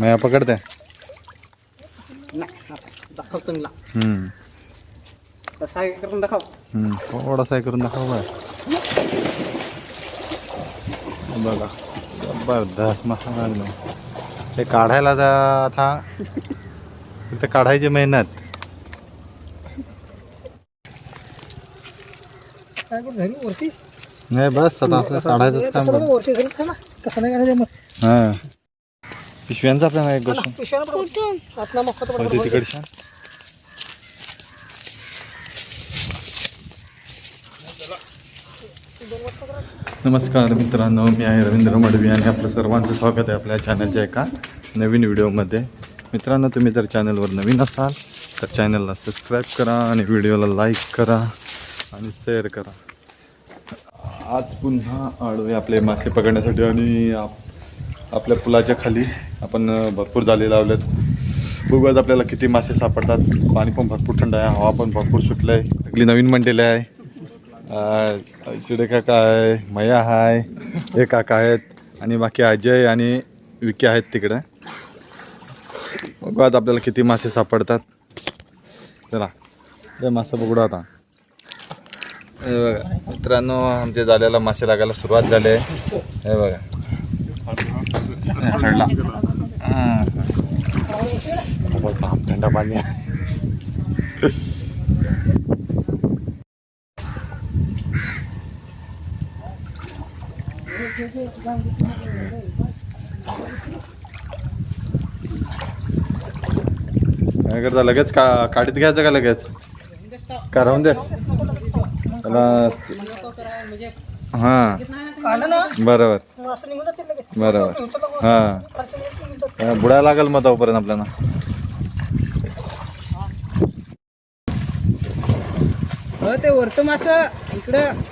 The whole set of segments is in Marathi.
मया पकडते. दाखव चांगला. करून दाखव. हे करून दाखव बघ बघा जबरदस्त मस्त लागलं. ते काढायला जा- आता. ते काढायची मेहनत. नाही बस आता काढायचं कसं नाही काढायचं मग. हा. पिशव्यांचा आपल्याला एक गोष्ट पडतो. तिकडच्या नमस्कार मित्रांनो मी आहे रवींद्र मडवी आणि आपलं सर्वांचं स्वागत आहे आपल्या चॅनलच्या एका नवीन व्हिडिओमध्ये मित्रांनो तुम्ही जर चॅनलवर नवीन असाल तर चॅनलला सबस्क्राईब करा आणि व्हिडिओला लाईक करा आणि शेअर करा आज पुन्हा आडवे आपले मासे पकडण्यासाठी आणि आप आपल्या पुलाच्या खाली. आपण भरपूर जाळे लावलेत. बघूयात आपल्याला किती मासे सापडतात. पाणी पण भरपूर थंड आहे. हवा पण भरपूर सुटलं आहे सगळी नवीन मंडेले आहे. शिडे काका आहे. मया आहे हे काका आहेत. आणि बाकी अजय आणि विकी आहेत तिकडं. बघूयात आपल्याला किती मासे सापडतात. चला ते मासे बघू आता. हे बघा मित्रांनो आमच्या जाल्याला मासे लागायला सुरुवात झाली आहे. हे बघा. थंड पाणी काय करता लगेच का काढीत घ्यायचं का लगेच? का राहून त्याला म्हणजे हां. काढलं ना? बरोबर. मग असं निघून जाते लगेच. बरोबर. उचललं? हां. निघून जातं. बुडायला लागेल मग तोपर्यंत आपल्याला. हो ते वरतं मास इकडं.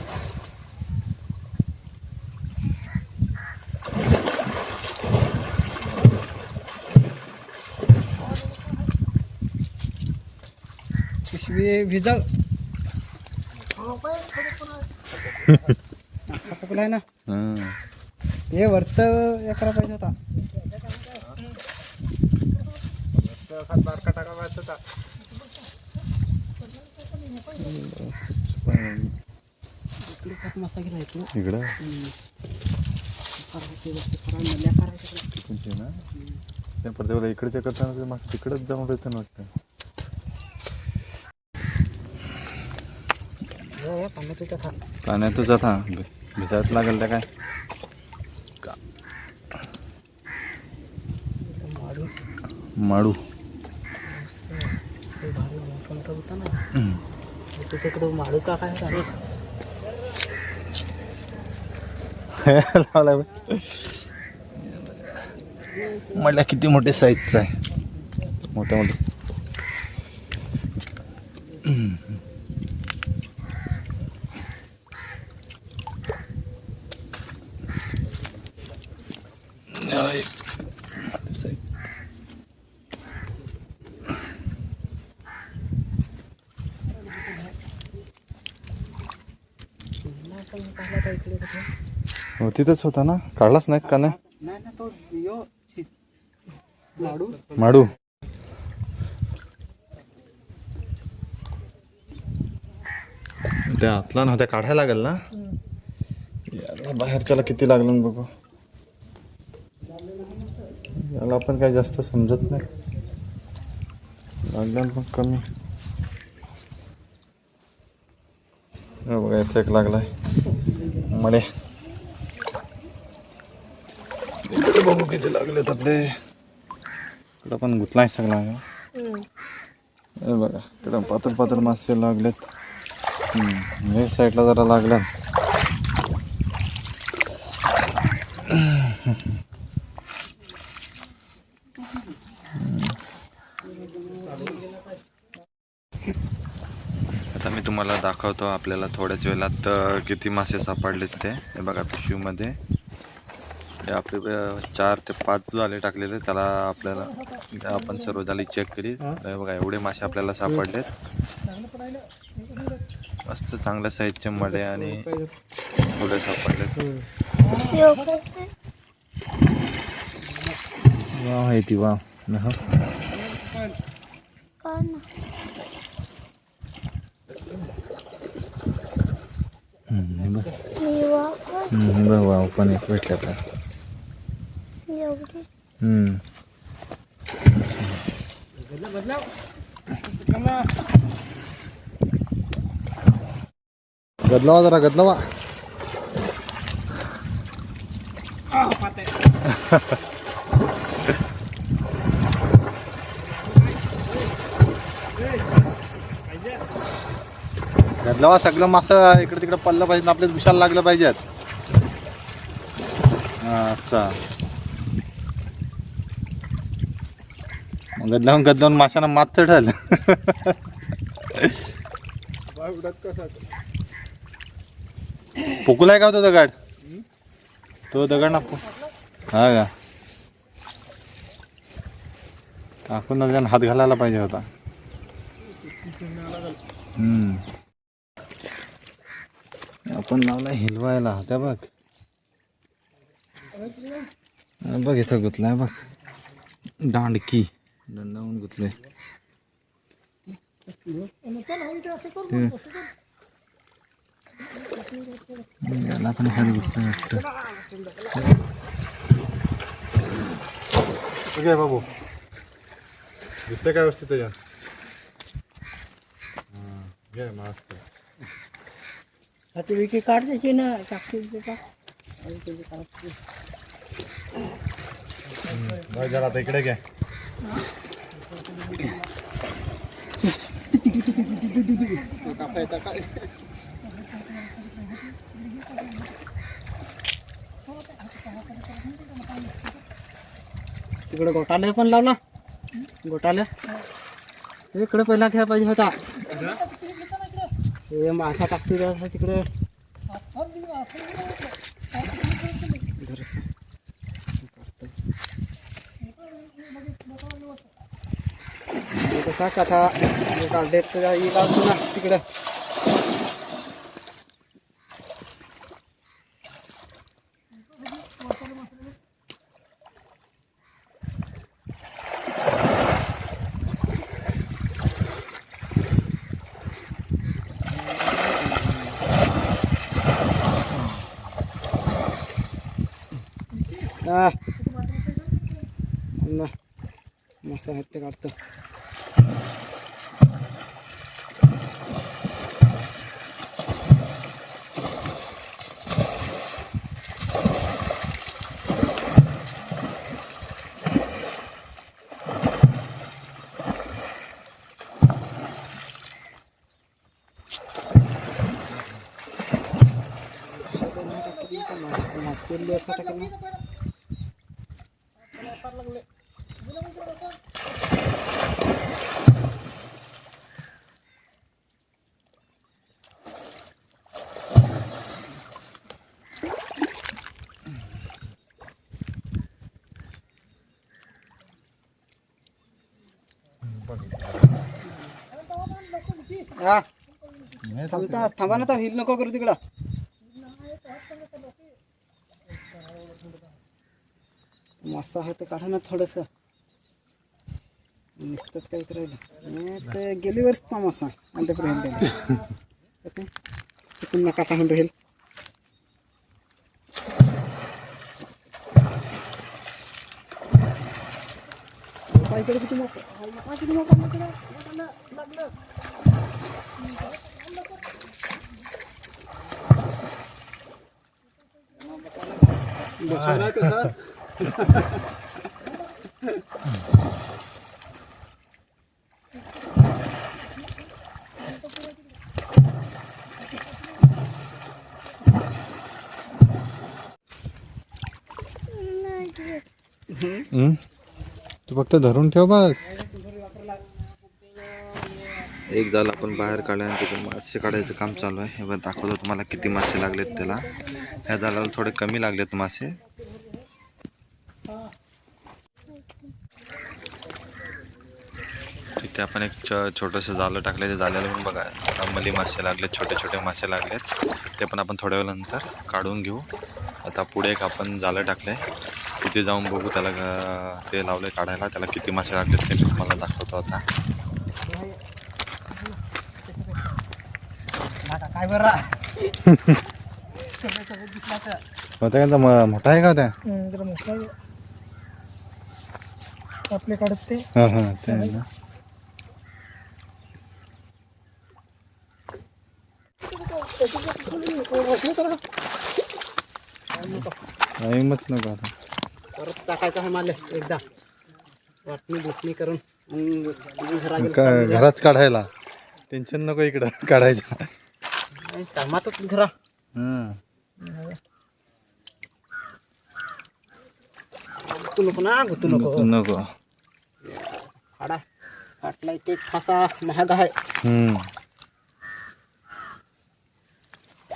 पिशवी भिजव. आहे ना. हां वरत एकरा पाहिजे होता. इकडे? मसा गेला ना त्या इकडच्या करताना मासे तिकडच जाऊन पाण्याच्या खा पाण्यातच आता भिजायच लागेल त्या काय? माडू. होता ना माडू का काय झाले म्हटलं किती मोठे साईजचं आहे. मोठ्या मोठे इकडे कसं हो तिथंच होता ना? काढलाच नाही का नाही? नाही ना तो यो शि- लाडू. माडू. त्या आतला ना त्या काढायला लागेल ना? याला बाहेरच्याला किती लागलं ना बघू. याला पण काही जास्त समजत नाही. लागलं पण कमी. हे बघा इथे एक लागलाय. मडे. बघू किती लागलेत आपले इकडं पण गुतलाय सगळा. हे बघा इकडं पातळ पातळ मासे लागलेत. हे साईडला जरा लागल्या आता मी तुम्हाला दाखवतो आपल्याला थोड्याच वेळात किती मासे सापडलेत ते. हे बघा पिशवीमध्ये. हे आपले चार ते पाच जाळे टाकलेले त्याला आपल्याला आपण सर्व जाळी चेक केली. बघा एवढे मासे आपल्याला सापडलेत. मस्त चांगल्या साईजचे मडे आणि थोडे सापडलेत. वाव आहे ती वाव न बघ. पण एक भेटले आपल्याला एवढी हम्म. गदलावा जरा गदलावा गदलावा सगळं मासं इकडे तिकडे पडलं पाहिजे आपल्या विशाल लागलं पाहिजेत हा, असं गदलावून गदलावून माशांना मात चढल पोकुलाय का तो दगड? तो दगड ना हा का? टाकून त्यानं हात घालायला पाहिजे होता. आपण लावला हिलवायला. त्या बघ. बघ इथं गुतलाय बघ. दांडकी. दंडावून गुतले याला पण खाली गुतलं वाटतं. बाबू. दिसतंय काय व्यवस्थित त्याच्यात हां, घे मस्त. आता विकी काढ त्याची ना टाकते का जरा आता इकडे घ्या तिकडे गोटाले पण लावला. गोटाले इकडे पहिला घ्या पाहिजे होता. हे? मासा टाकते तिकडे. कसा कथा काढले तर येईल लावतो ना तिकडं Ah. ना मस्त आहेत ते काढतो असं टाकलं हा नाही थांबता थांबा ना तर हिल नको करू तिकडं मस्त आहे ते काढा ना थोडस. नुसतंच काय करायला ते गेली वर्षचा मासा आणि ते राहील पुन्हा काटा म्हणून राहील. इकडे किती मोठं? किती मोठं लागलं लागलं. बसवला कसा हम्म? तू फक्त धरून ठेव बस. एक जाल आपण बाहेर काढला आणि त्याचे मासे काढायचं काम चालू आहे. हे दाखवतो तुम्हाला किती मासे लागलेत त्याला. ह्या जालाला थोडे कमी लागलेत मासे. इथे आपण एक छ छोटंसं जालं टाकलं ते जाल्याला पण बघा. अंमली मासे लागलेत छोटे छोटे मासे लागलेत. ते पण आपण थोड्या वेळानंतर काढून घेऊ. आता पुढे एक आपण जालं टाकलं आहे तिथे जाऊन बघू त्याला ते लावले काढायला. त्याला किती मासे लागले ते मी तुम्हाला दाखवतो आता. नका काय बरं मोठा आहे का त्या? जरा मोठा आहे. आपले काढत ते. हां हां ते आहे ना टाईमच नको आता. परत टाकायचं आहे मला एकदा. वाटणी बुटणी करून मग घराच काढायला. टेन्शन नको इकडं काढायचं. कामातच घरा. हां. गुतू नको ना गुतू नको. नको काढा काटला एक फासा महाग आहे. हम्म.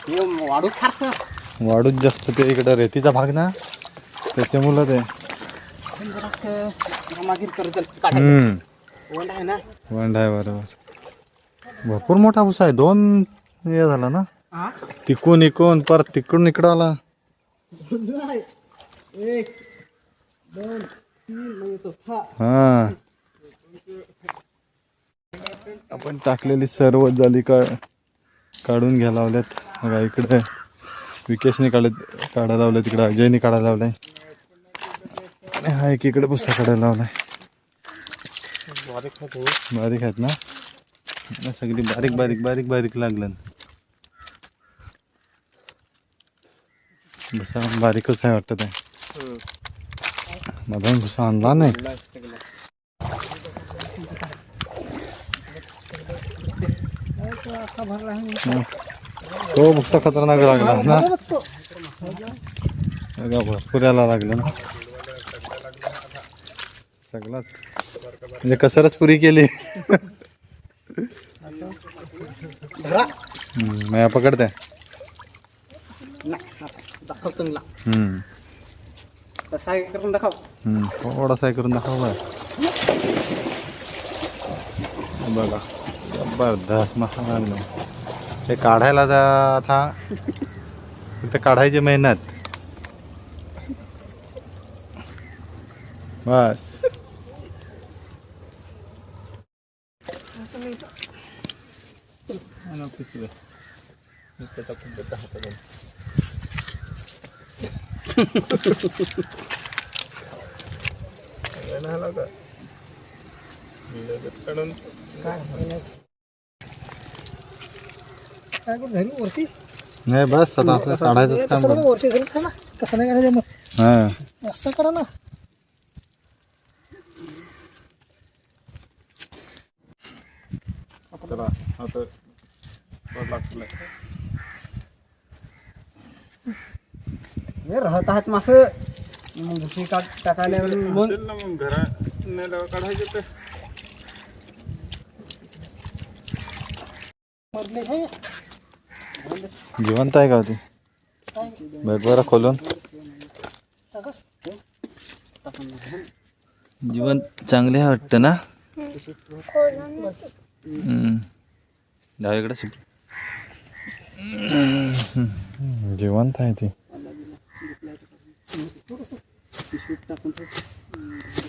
वाढू फारसं वाढूच जास्त ते इकडं रेतीचा भाग ना त्याच्यामुळं ते. हम्म. वंड आहे बरोबर. भरपूर मोठा भुसा आहे दोन हे झाला ना? हा तिकून इकून परत तिकडून इकडं आला. येतो हा. हा. आपण टाकलेली सर्व जाली का काढून घ्या लावल्यात. बघा इकडे विकेशने काढत काढायला लावलं तिकडे अजयने काढायला लावलाय. आणि हा एक इकडे पुस्तक काढायला लावलाय. बारीक आहेत ना? सगळी बारीक बारीक बारीक बारीक लागलं भुसा बारीकच आहे वाटतं ते. मधून भुसा आणला नाही? तो भुसा खतरनाक लागला ना? बघा भरपूर याला लागलं ना? सगळाच. म्हणजे कसरच पुरी केली. मया पकडते. करून दाखव. थोडासा हे करून दाखव बघा. जबरदस्त मस्त ते काढायला जा- आता. फक्त काढायची मेहनत. बस. काय? वरती? नाही बस आता आपलं काढायचं काम ना. तसं नाही काढायचं मग. हा. असं करा ना. हे राहत आहेत मास. मग काढ टाकायला मग हे जिवंत आहे का होती बघ बरं खोलून. जीवन चांगले वाटतं ना. डावीकडे शिक. जिवंत आहे ती.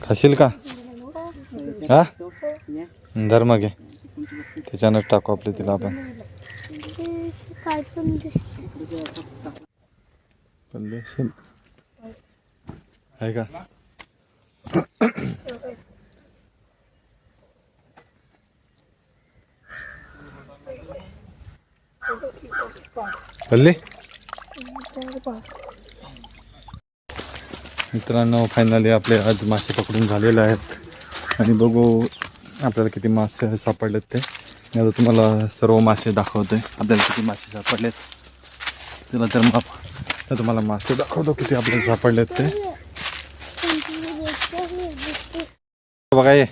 खाशील का? हा? धर्म घे त्याच्यानंच टाकू आपले तिला आपण. आहे का? पल्ले? मित्रांनो फायनली आपले आज मासे पकडून झालेले आहेत. आणि बघू आपल्याला किती मासे सापडलेत ते. आता तुम्हाला सर्व मासे दाखवतोय. आपल्याला किती मासे सापडलेत? चला तर मग तुम्हाला मासे दाखवतो किती आपल्याला सापडलेत ते. बघा ये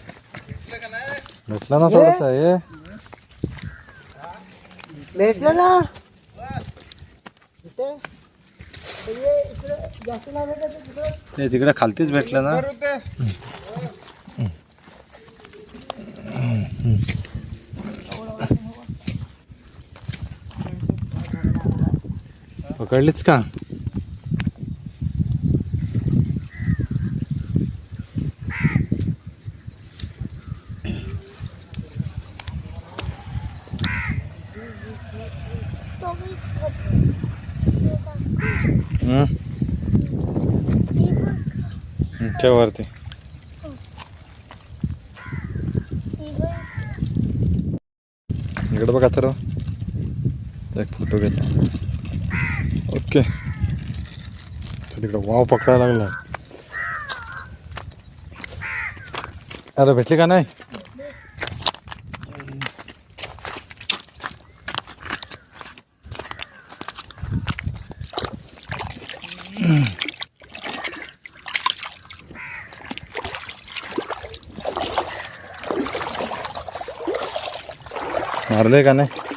भेटला ना थोडासा ये भेटलं ना. ते तिकडे खालतीच भेटलं ना. पकडलीच का? वरती इकडे बघा तर. एक फोटो घेतला ओके तो तिकडे वाव पकडायला लागला अरे भेटली का नाही मारले का नाही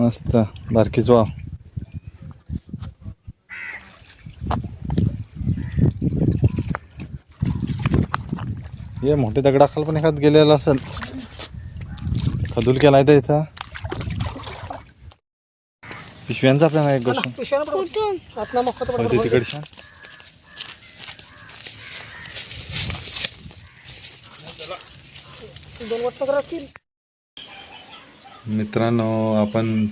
मस्त. बारकीच वाव ये मोठे दगडाखाल पण एखाद गेलेला असेल. खदूल केलाय तर इथं. पिशव्यांचा आपल्याला एक गोष्ट. होती तिकडच्या. दोन वर्ष राहतील मित्रांनो आपण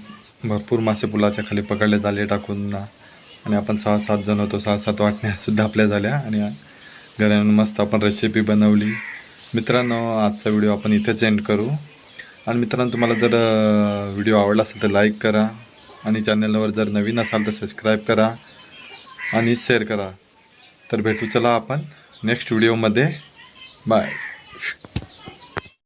भरपूर मासे पुलाच्या खाली पकडले जाले टाकून ना. आणि आपण सहा सात जण होतो सहा सात वाटण्यासुद्धा आपल्या झाल्या. आणि घरी मस्त आपण रेसिपी बनवली. मित्रांनो आजचा व्हिडिओ आपण इथेच एंड करू. आणि मित्रांनो तुम्हाला जर व्हिडिओ आवडला असेल तर लाईक करा. आणि चॅनलवर जर नवीन असाल तर सबस्क्राईब करा. आणि शेअर करा. तर भेटू चला आपण नेक्स्ट व्हिडिओमध्ये बाय